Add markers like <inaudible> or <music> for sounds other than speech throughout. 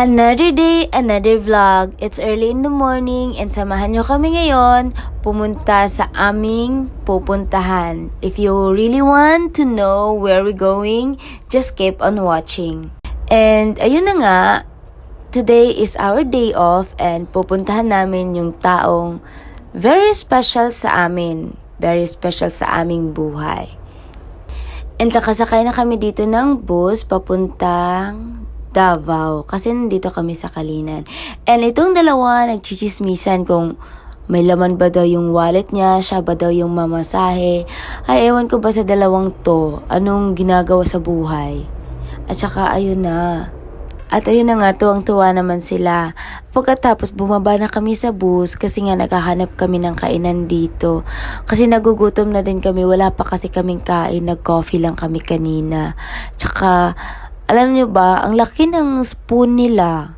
Another day, another vlog. It's early in the morning and samahan nyo kami ngayon pumunta sa aming pupuntahan. If you really want to know where we're going, just keep on watching. And ayun na nga, today is our day off and pupuntahan namin yung taong very special sa amin. Very special sa aming buhay. And nakasakay na kami dito ng bus papuntang Davao. Kasi nandito kami sa Kalinan. And itong dalawa, nagchichismisan kung may laman ba daw yung wallet niya, siya ba daw yung mamasahe. Ay, ewan ko ba sa dalawang to, anong ginagawa sa buhay. At saka, ayun na. At ayun na nga, tuwang-tuwa naman sila. Pagkatapos bumaba na kami sa bus kasi nga naghahanap kami ng kainan dito. Kasi nagugutom na din kami, wala pa kasi kaming kain, nag-coffee lang kami kanina. Tsaka, alam nyo ba, ang laki ng spoon nila.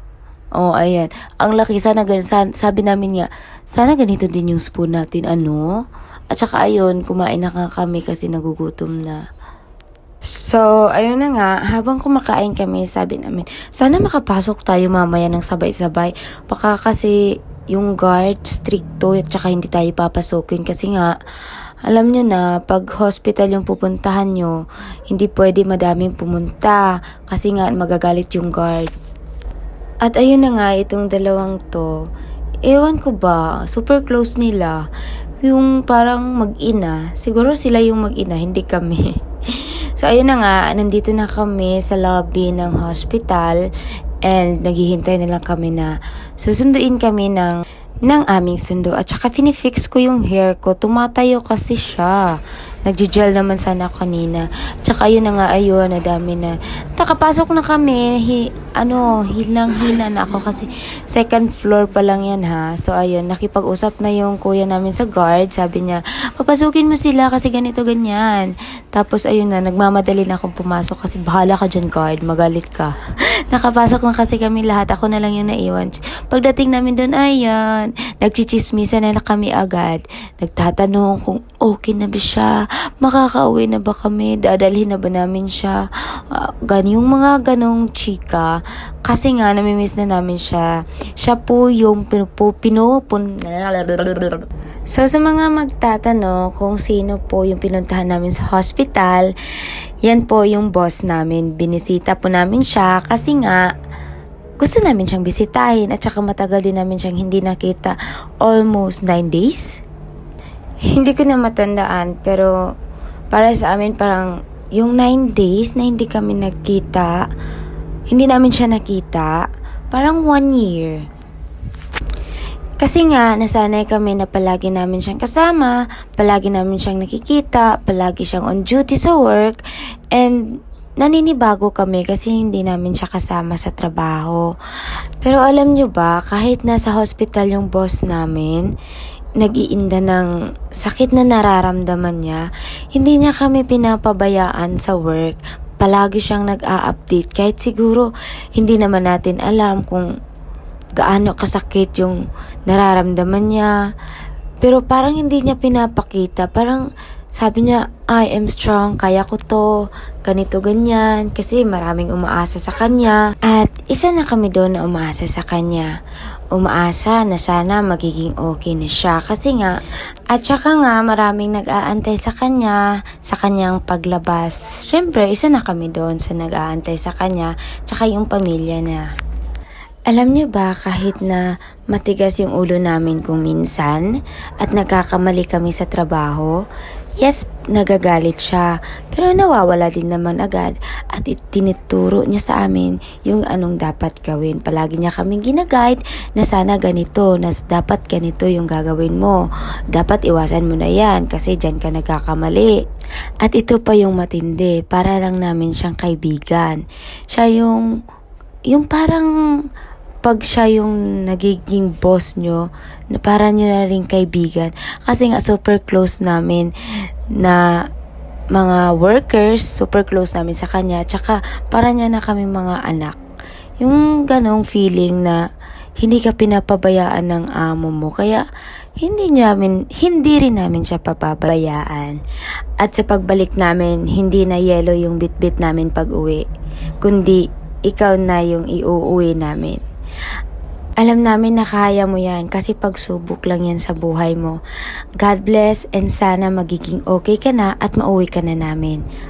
Oh, ayan. Ang laki, sana gan san, sabi namin nga, sana ganito din yung spoon natin, ano? At saka ayun, kumain na nga kami kasi nagugutom na. So, ayun na nga, habang kumakain kami, sabi namin, sana makapasok tayo mamaya ng sabay-sabay. Baka kasi yung guard stricto at saka hindi tayo papasukin kasi nga, alam nyo na, pag hospital yung pupuntahan nyo, hindi pwede madaming pumunta kasi nga magagalit yung guard. At ayun na nga, itong dalawang to, ewan ko ba, super close nila. Yung parang mag-ina, siguro sila yung mag-ina, hindi kami. <laughs> So, ayun na nga, nandito na kami sa lobby ng hospital and naghihintay na lang kami na susunduin kami ng ng aming sundo. At saka finifix ko yung hair ko. Tumatayo kasi siya. Nagja-gel naman sana kanina. Tsaka yun na nga, ayun, na dami na. Nakapasok na kami. Hi, ano, hilang-hina na ako kasi second floor pa lang yan ha. So ayun, nakipag-usap na yung kuya namin sa guard. Sabi niya, papasukin mo sila kasi ganito, ganyan. Tapos ayun na, nagmamadali na akong pumasok kasi bahala ka dyan guard, magalit ka. Nakapasok na kasi kami lahat. Ako na lang yung naiwan. Pagdating namin doon, ayan, nagchichismisan na, kami agad. Nagtatanong kung okay na ba siya, makakauwi na ba kami, dadalhin na ba namin siya. Uh, gan yung mga ganong chika. Kasi nga, namimiss na namin siya. Siya po yung pinupo, pinupun... So, sa mga magtatanong kung sino po yung pinuntahan namin sa hospital, yan po yung boss namin. Binisita po namin siya kasi nga, gusto namin siyang bisitahin at saka matagal din namin siyang hindi nakita almost 9 days. <laughs> Hindi ko na matandaan pero para sa amin parang yung 9 days na hindi kami nagkita, hindi namin siya nakita, parang 1 year. Kasi nga, nasanay kami na palagi namin siyang kasama, palagi namin siyang nakikita, palagi siyang on duty sa work, and naninibago kami kasi hindi namin siya kasama sa trabaho. Pero alam nyo ba, kahit nasa hospital yung boss namin, nag-iinda ng sakit na nararamdaman niya, hindi niya kami pinapabayaan sa work. Palagi siyang nag-a-update kahit siguro hindi naman natin alam kung gaano kasakit yung nararamdaman niya. Pero parang hindi niya pinapakita. Parang sabi niya, I am strong, kaya ko to, ganito ganyan, kasi maraming umaasa sa kanya. At isa na kami doon na umaasa sa kanya. Umaasa na sana magiging okay na siya. Kasi nga, at saka nga maraming nag-aantay sa kanya, sa kanyang paglabas. Siyempre, isa na kami doon sa nag-aantay sa kanya, tsaka yung pamilya na. Alam niyo ba kahit na matigas yung ulo namin kung minsan at nagkakamali kami sa trabaho, yes, nagagalit siya pero nawawala din naman agad at itinituro niya sa amin yung anong dapat gawin. Palagi niya kaming ginaguide na sana ganito, na dapat ganito yung gagawin mo. Dapat iwasan mo na yan kasi dyan ka nagkakamali. At ito pa yung matindi, para lang namin siyang kaibigan. Siya yung, yung parang pag siya yung nagiging boss nyo, na para nyo na rin kaibigan. Kasi nga super close namin na mga workers, super close namin sa kanya. Tsaka para niya na kami mga anak. Yung ganong feeling na hindi ka pinapabayaan ng amo mo. Kaya hindi namin, hindi rin namin siya papabayaan. At sa pagbalik namin, hindi na yelo yung bitbit namin pag uwi. Kundi ikaw na yung iuuwi namin. Alam namin na kaya mo yan kasi pagsubok lang yan sa buhay mo. God bless and sana magiging okay ka na at mauwi ka na namin.